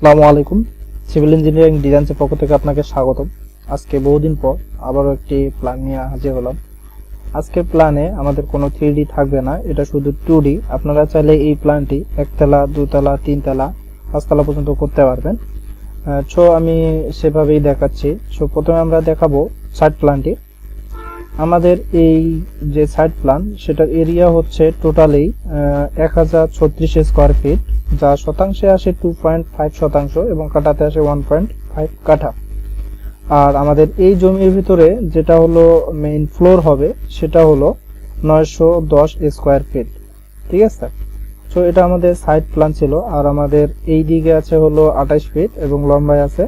আসসালামু আলাইকুম। Civil engineering ডিজাইন্সের পক্ষ থেকে আপনাকে স্বাগতম। আজকে বহুদিন পর আবারও একটি প্ল্যান নিয়ে হাজির হলাম। আজকের প্ল্যানে আমাদের কোনো থ্রি থাকবে না, এটা শুধু টু আপনারা চাইলে এই প্ল্যানটি একতলা, দুতলা, তিনতলা, পাঁচতলা পর্যন্ত করতে পারবেন। সো আমি সেভাবেই দেখাচ্ছি। সো প্রথমে আমরা দেখাবো সাইড প্ল্যানটি আমাদের এই যে সাইড প্ল্যান সেটার এরিয়া হচ্ছে টোটালি এক হাজার ছত্রিশ স্কোয়ার ফিট যা শতাংশে আসে টু পয়েন্ট ফাইভ শতাংশ এবং কাঠাতে আসে ওয়ান পয়েন্ট ফাইভ কাঠা। আর আমাদের এই জমির ভিতরে যেটা হলো মেইন ফ্লোর হবে, সেটা হলো নয়শো দশ স্কোয়ার ফিট ঠিক আছে? সো এটা আমাদের সাইড প্ল্যান ছিল। আর আমাদের এই দিকে আছে হলো আঠাশ ফিট এবং লম্বায় আছে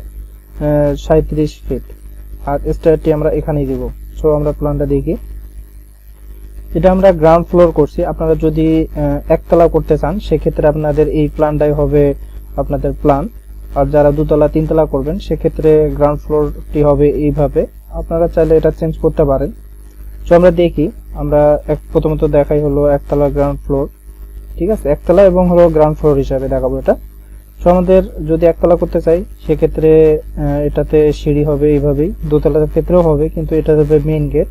সাঁত্রিশ ফিট আর স্টারটি আমরা এখানেই দিব। সো আমরা প্ল্যানটা দেখি। এটা আমরা গ্রাউন্ড ফ্লোর করছি। আপনারা যদি একতলা করতে চান, সেক্ষেত্রে আপনাদের এই প্ল্যানটাই হবে আপনাদের প্ল্যান। আর যারা দুতলা, তিনতলা করবেন, সেক্ষেত্রে গ্রাউন্ড ফ্লোরটি হবে এইভাবে। আপনারা চাইলে এটা চেঞ্জ করতে পারেন। তো আমরা দেখি। আমরা এক, প্রথমত দেখাই হলো একতলা গ্রাউন্ড ফ্লোর ঠিক আছে? একতলা এবং হলো গ্রাউন্ড ফ্লোর হিসাবে দেখাবো এটা। তো আমাদের যদি একতলা করতে চাই, সেক্ষেত্রে এটাতে সিঁড়ি হবে এইভাবেই, দোতলার ক্ষেত্রেও হবে, কিন্তু এটা হবে মেন গেট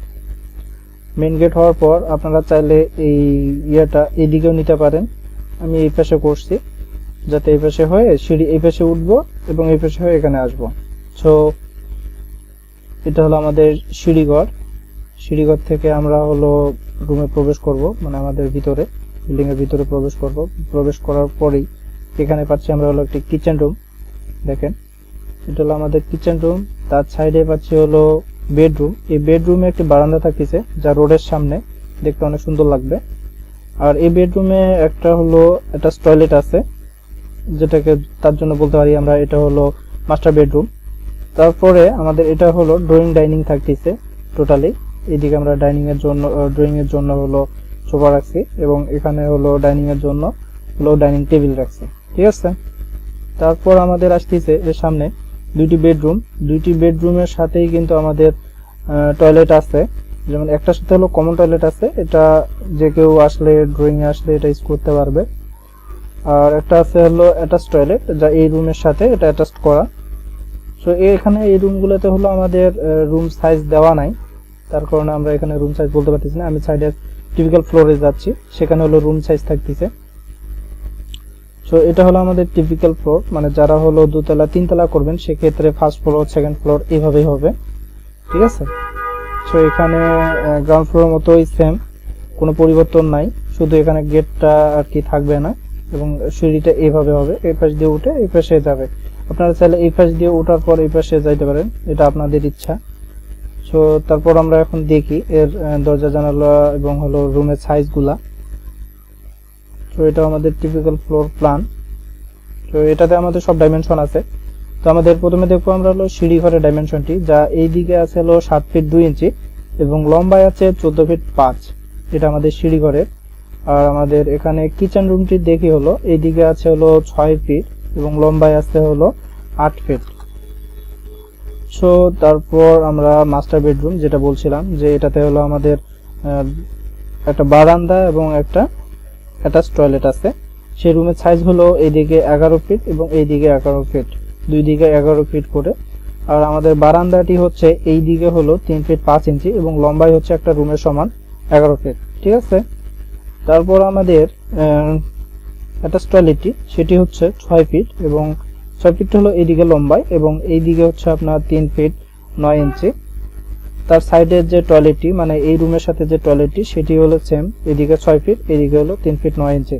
মেইন গেট হওয়ার পর আপনারা চাইলে এই ইয়েটা এইদিকেও নিতে পারেন। আমি এই পাশে করছি, যাতে এই পাশে হয়ে সিঁড়ি এই পাশে উঠবো এবং এই পাশে হয়ে এখানে আসব। সো এটা হলো আমাদের সিঁড়িঘর। সিঁড়িঘর থেকে আমরা হলো রুমে প্রবেশ করব মানে আমাদের ভিতরে বিল্ডিংয়ের ভিতরে প্রবেশ করব। প্রবেশ করার পরেই এখানে পাচ্ছি আমরা হলো একটি কিচেন রুম দেখেন, এটা হলো আমাদের কিচেন রুম তার সাইডে পাচ্ছি হলো বেডরুম এই বেডরুমে একটি বারান্দা থাকতেছে, যা রোডের সামনে। দেখতে অনেক সুন্দর লাগবে। আর এই বেডরুমে একটা হলো একটা টয়লেট আছে, যেটাকে তার জন্য বলতে পারি আমরা এটা হলো মাস্টার বেডরুম তারপরে আমাদের এটা হলো ড্রয়িং ডাইনিং থাকতেছে টোটালি এদিকে আমরা ডাইনিং এর জন্য ড্রয়িং এর জন্য হলো সোফা রাখছি, এবং এখানে হলো ডাইনিং এর জন্য হলো ডাইনিং টেবিল রাখছি। ঠিক আছে? তারপর আমাদের আসতেছে এর সামনে দুইটি বেডরুম দুইটি বেডরুমের সাথেই কিন্তু আমাদের টয়লেট আছে। যেমন একটার সাথে হলো কমন টয়লেট আছে, এটা যে কেউ আসলে ড্রয়িং এ আসলে এটা ইউজ করতে পারবে। আর একটা আছে হলো অ্যাটাচ টয়লেট যা এই রুমের সাথে এটা অ্যাটাচ করা। সো এখানে এই রুমগুলোতে হলো আমাদের রুম সাইজ দেওয়া নাই। তার কারণে আমরা এখানে রুম সাইজ বলতে পারতেছি না। আমি সাইডের টিপিক্যাল ফ্লোরে যাচ্ছি। সেখানে হলো রুম সাইজ থাকতেছে। সো এটা হলো আমাদের টিপিক্যাল ফ্লোর মানে যারা হলো দুতলা, তিনতলা করবেন, সেক্ষেত্রে ফার্স্ট ফ্লোর সেকেন্ড ফ্লোর এইভাবেই হবে। ঠিক আছে? সো এখানে গ্রাউন্ড ফ্লোর মতোই সেম কোনো পরিবর্তন নাই। শুধু এখানে গেটটা আর কি থাকবে না, এবং সিঁড়িটা এইভাবে হবে, এই পাশ দিয়ে উঠে এই পাশে যাবে। আপনারা চাইলে এই পাশ দিয়ে ওঠার পর এই পাশে যাইতে পারেন, এটা আপনাদের ইচ্ছা। সো তারপর আমরা এখন দেখি এর দরজা, জানালা এবং হলো রুমের সাইজগুলা তো এটা আমাদের টিপিক্যাল ফ্লোর প্ল্যান তো এটাতে আমাদের সব ডাইমেনশন আছে। তো আমাদের প্রথমে দেখব আমরা হলো সিঁড়ি ঘরের ডাইমেনশনটি যা এই দিকে আছে হলো সাত ফিট দুই ইঞ্চি এবং লম্বায় আছে চোদ্দ ফিট পাঁচ এটা আমাদের সিঁড়ি ঘরের। আর আমাদের এখানে কিচেন রুমটি দেখি হলো, এইদিকে আছে হলো ছয় ফিট এবং লম্বায় আছে হলো আট ফিট সো তারপর আমরা মাস্টার বেডরুম যেটা বলছিলাম যে এটাতে হলো আমাদের একটা বারান্দা এবং একটা অ্যাটাচ টয়লেট আছে। সেই রুমের সাইজ হলো এইদিকে এগারো ফিট এবং এইদিকে এগারো ফিট দুই দিকে এগারো ফিট করে। আর আমাদের বারান্দাটি হচ্ছে এই দিকে হলো তিন ফিট পাঁচ ইঞ্চি এবং লম্বাই হচ্ছে একটা রুমের সমান এগারো ফিট ঠিক আছে? তারপর আমাদের অ্যাটাচ টয়লেটটি সেটি হচ্ছে ছয় ফিট এবং ছয় ফিট হলো এইদিকে লম্বাই এবং এই দিকে হচ্ছে আপনার তিন ফিট নয় ইঞ্চি তার সাইডের যে টয়লেটটি মানে এই রুমের সাথে যে টয়লেটটি, সেটি হলো সেম এদিকে ছয় ফিট এদিকে হলো তিন ফিট নয় ইঞ্চি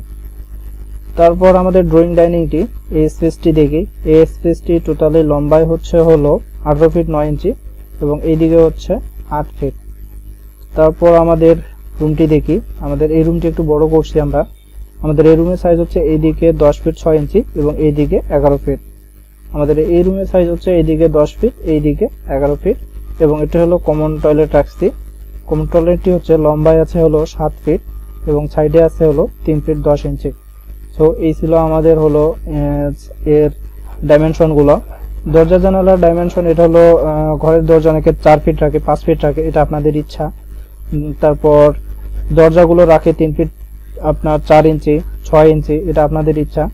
তারপর আমাদের ড্রয়িং ডাইনিংটি এই স্পেসটি দেখি। এই স্পেসটি টোটালি লম্বায় হচ্ছে হলো আঠারো ফিট নয় ইঞ্চি এবং এইদিকে হচ্ছে আট ফিট তারপর আমাদের রুমটি দেখি। আমাদের এই রুমটি একটু বড় করছি আমরা। আমাদের এই রুমের সাইজ হচ্ছে এইদিকে দশ ফিট ছয় ইঞ্চি এবং এইদিকে এগারো ফিট আমাদের এই রুমের সাইজ হচ্ছে এইদিকে দশ ফিট এইদিকে এগারো ফিট এবং এটা হলো কমন টয়লেট রাখছি। কমন টয়লেটটি হচ্ছে লম্বায় আছে হলো সাত ফিট এবং সাইডে আছে হলো তিন ফিট দশ ইঞ্চি সো এই ছিল আমাদের হলো এর ডাইমেনশনগুলো দরজা জানালার ডাইমেনশন এটা হলো ঘরের দরজা অনেকে চার ফিট রাখে, পাঁচ ফিট রাখে, এটা আপনাদের ইচ্ছা। তারপর দরজাগুলো রাখে তিন ফিট আপনার চার ইঞ্চি ছয় ইঞ্চি এটা আপনাদের ইচ্ছা।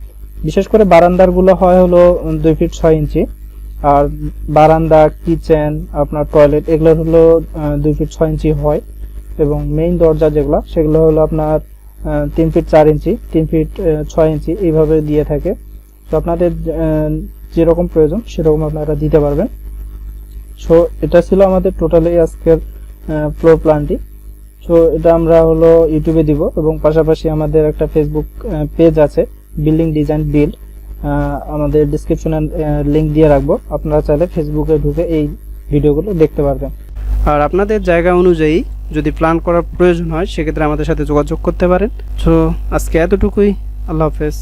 বিশেষ করে বারান্দারগুলো হয় হলো দুই ফিট ছয় ইঞ্চি আর বারান্দা, কিচেন, আপনার টয়লেট এগুলো হলো দুই ফিট ছয় ইঞ্চি হয়। এবং মেইন দরজা যেগুলো, সেগুলো হলো আপনার তিন ফিট চার ইঞ্চি, তিন ফিট ছয় ইঞ্চি, এইভাবে দিয়ে থাকে। তো আপনাদের যেরকম প্রয়োজন, সেরকম আপনারা দিতে পারবেন। সো এটা ছিল আমাদের টোটালি আজকের ফ্লোর প্ল্যানটি সো এটা আমরা হলো ইউটিউবে দিব এবং পাশাপাশি আমাদের একটা ফেসবুক পেজ আছে বিল্ডিং ডিজাইন বিল্ড আমাদের ডিসক্রিপশনে লিঙ্ক দিয়ে রাখব। আপনারা চাইলে ফেসবুকে ঢুকে এই ভিডিওগুলো দেখতে পারবেন। আর আপনাদের জায়গা অনুযায়ী যদি প্ল্যান করার প্রয়োজন হয়, সেক্ষেত্রে আমাদের সাথে যোগাযোগ করতে পারেন। সো আজকে এতটুকুই। আল্লাহ হাফেজ।